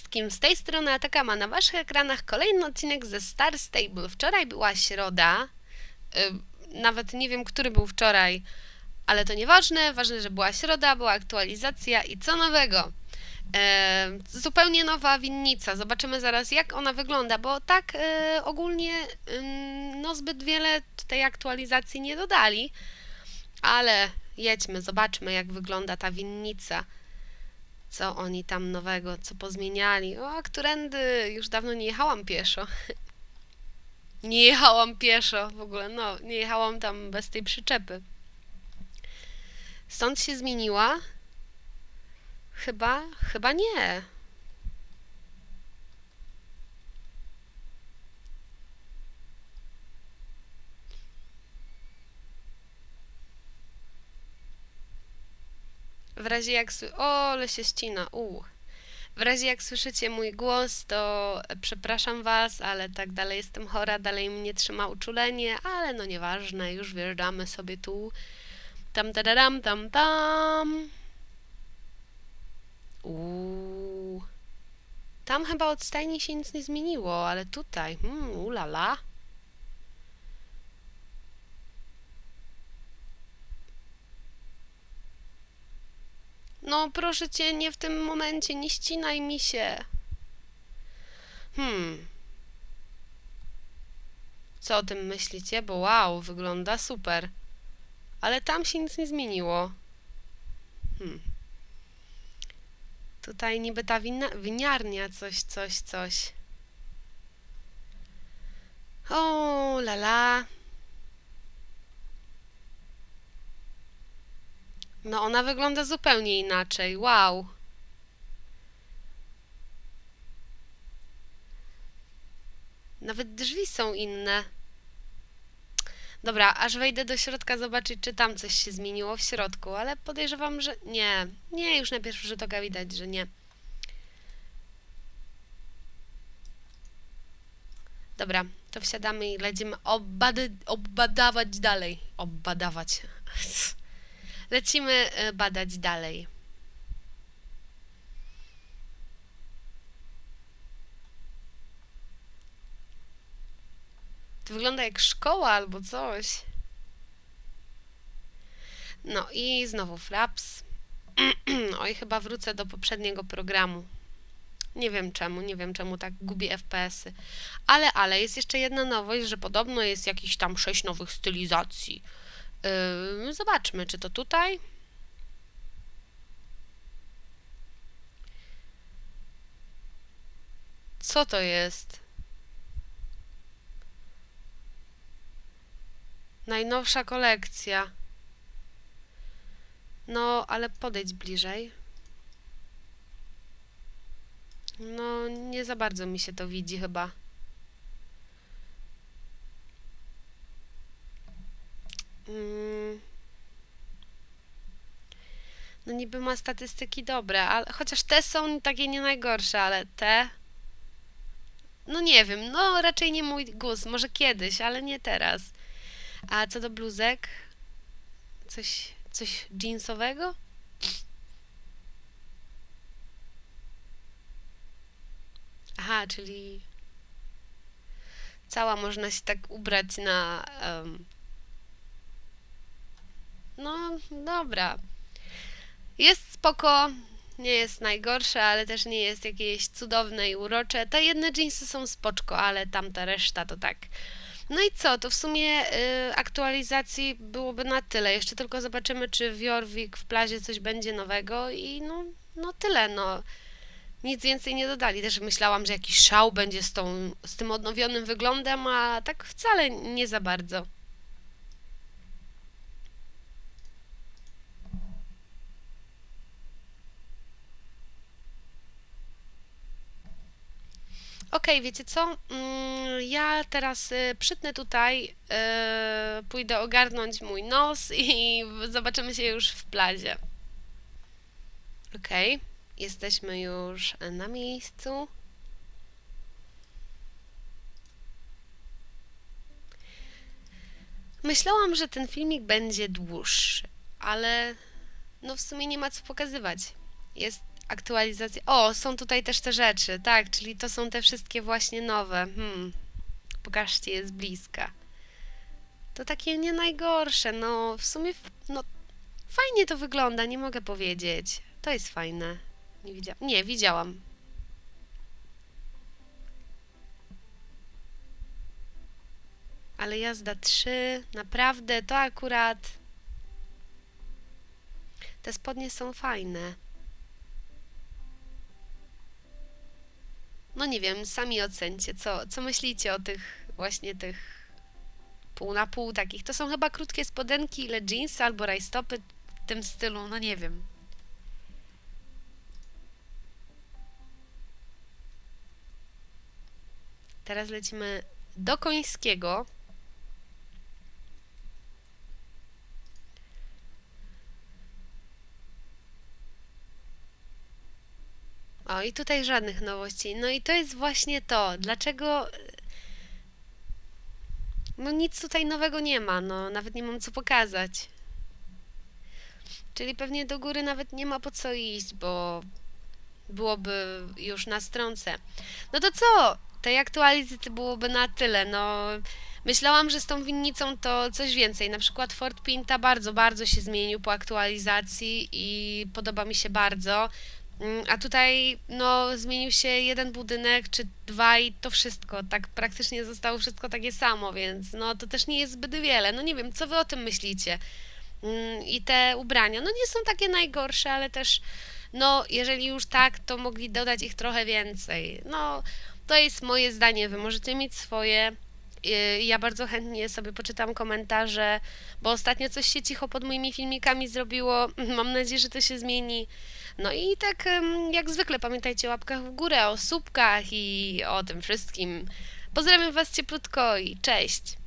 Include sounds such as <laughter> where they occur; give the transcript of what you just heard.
wszystkim, z tej strony Atakama na waszych ekranach kolejny odcinek ze Star Stable. Wczoraj była środa, y, nawet nie wiem, który był wczoraj, ale to nieważne, ważne, że była środa, była aktualizacja i co nowego? E, zupełnie nowa winnica, zobaczymy zaraz jak ona wygląda, bo tak e, ogólnie no zbyt wiele tej aktualizacji nie dodali, ale jedźmy, zobaczmy jak wygląda ta winnica co oni tam nowego, co pozmieniali. O, którędy już dawno nie jechałam pieszo. <laughs> Nie jechałam pieszo w ogóle, no, nie jechałam tam bez tej przyczepy. Stąd się zmieniła? Chyba, chyba nie. W razie jak... O, ale się ścina. U. W razie jak słyszycie mój głos, to przepraszam Was, ale tak dalej jestem chora, dalej mnie trzyma uczulenie, ale no nieważne, już wjeżdżamy sobie tu. Tam, tadadam, tam, tam. Uuu. Tam chyba od stajni się nic nie zmieniło, ale tutaj, hmm, ulala. No, proszę cię, nie w tym momencie, nie ścinaj mi się. Hmm. Co o tym myślicie? Bo wow, wygląda super. Ale tam się nic nie zmieniło. Hmm. Tutaj niby ta winiarnia, coś, coś, coś. O, la No, ona wygląda zupełnie inaczej. Wow. Nawet drzwi są inne. Dobra, aż wejdę do środka zobaczyć, czy tam coś się zmieniło w środku, ale podejrzewam, że nie. Nie, już na pierwszy rzut oka widać, że nie. Dobra, to wsiadamy i lecimy obady, obadawać dalej. Obadawać. <laughs> Lecimy e, badać dalej. To wygląda jak szkoła albo coś. No i znowu Fraps. <clears throat> Oj, chyba wrócę do poprzedniego programu. Nie wiem czemu, nie wiem czemu tak gubię FPS-y. Ale, ale jest jeszcze jedna nowość, że podobno jest jakiś tam sześć nowych stylizacji. Yy, zobaczmy, czy to tutaj. Co to jest? Najnowsza kolekcja. No, ale podejdź bliżej. No, nie za bardzo mi się to widzi chyba. Mm. No niby ma statystyki dobre, ale chociaż te są takie nie najgorsze, ale te... No nie wiem, no raczej nie mój gust, może kiedyś, ale nie teraz. A co do bluzek? Coś, coś jeansowego? Aha, czyli cała można się tak ubrać na... em, no, dobra. Jest spoko, nie jest najgorsze, ale też nie jest jakieś cudowne i urocze. Te jedne jeansy są spoczko, ale tamta reszta to tak. No i co, to w sumie y, aktualizacji byłoby na tyle. Jeszcze tylko zobaczymy, czy w Jorvik w plazie coś będzie nowego i no, no tyle, no. Nic więcej nie dodali. Też myślałam, że jakiś szał będzie z, tą, z tym odnowionym wyglądem, a tak wcale nie za bardzo. Okej, wiecie co? Mm, Ja teraz y, przytnę tutaj, y, pójdę ogarnąć mój nos i zobaczymy się już w plazie. Okej, jesteśmy już na miejscu. Myślałam, że ten filmik będzie dłuższy, ale no w sumie nie ma co pokazywać. Jest aktualizacje. O, są tutaj też te rzeczy, tak, czyli to są te wszystkie właśnie nowe. Hmm. Pokażcie je z bliska. To takie nie najgorsze, no w sumie, no fajnie to wygląda, nie mogę powiedzieć. To jest fajne. Nie widziałam. Nie, widziałam. Ale jazda 3, naprawdę, to akurat. Te spodnie są fajne. No nie wiem, sami ocencie, co, co myślicie o tych właśnie tych pół na pół takich. To są chyba krótkie spodenki, ile jeansy albo rajstopy w tym stylu, no nie wiem. Teraz lecimy do końskiego. O, i tutaj żadnych nowości. No i to jest właśnie to. Dlaczego. No nic tutaj nowego nie ma, no nawet nie mam co pokazać. Czyli pewnie do góry nawet nie ma po co iść, bo byłoby już na stronce. No to co? Tej aktualizacji byłoby na tyle. No, myślałam, że z tą winnicą to coś więcej. Na przykład Ford Pinta bardzo, bardzo się zmienił po aktualizacji i podoba mi się bardzo. Mm, A tutaj, no, zmienił się jeden budynek czy dwa i to wszystko. Tak praktycznie zostało wszystko takie samo, więc no, to też nie jest zbyt wiele. No nie wiem, co wy o tym myślicie? Mm, I te ubrania, no nie są takie najgorsze, ale też, no, jeżeli już tak, to mogli dodać ich trochę więcej. No, to jest moje zdanie, wy możecie mieć swoje. Ja bardzo chętnie sobie poczytam komentarze, bo ostatnio coś się cicho pod moimi filmikami zrobiło. <laughs> Mam nadzieję, że to się zmieni. No i tak jak zwykle pamiętajcie o łapkach w górę, o słupkach i o tym wszystkim. Pozdrawiam Was cieplutko i cześć!